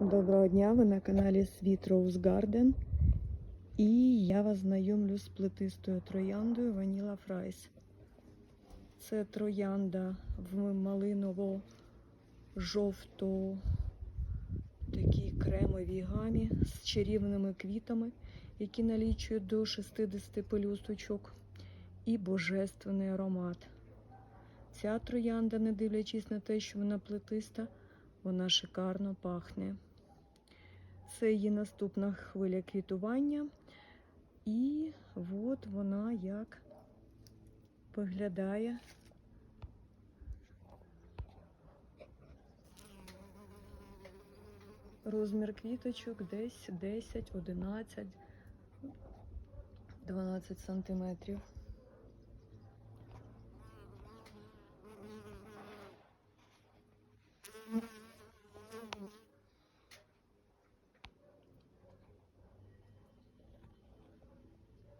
Доброго дня, ви на каналі Sweet Rose Garden. І я вас знайомлю з плетистою трояндою Vanilla Fries. Це троянда в малиново-жовто такій кремовій гамі з чарівними квітами, які налічують до 60 пелюсточок, і божественний аромат. Ця троянда, не дивлячись на те, що вона плетиста, вона шикарно пахне. Це її наступна хвиля квітування. І от вона як виглядає. Розмір квіточок десь 10, 11, 12 сантиметрів.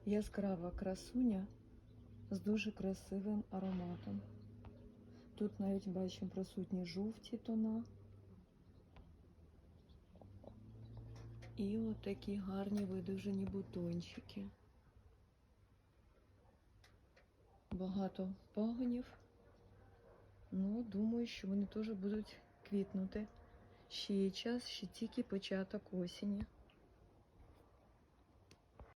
Яскрава красуня з дуже красивим ароматом. Тут навіть бачимо присутні жовті тона. І от гарні видовжені бутончики. Багато пагонів. Ну, думаю, що вони теж будуть квітнути. Ще є час, ще тільки початок осені.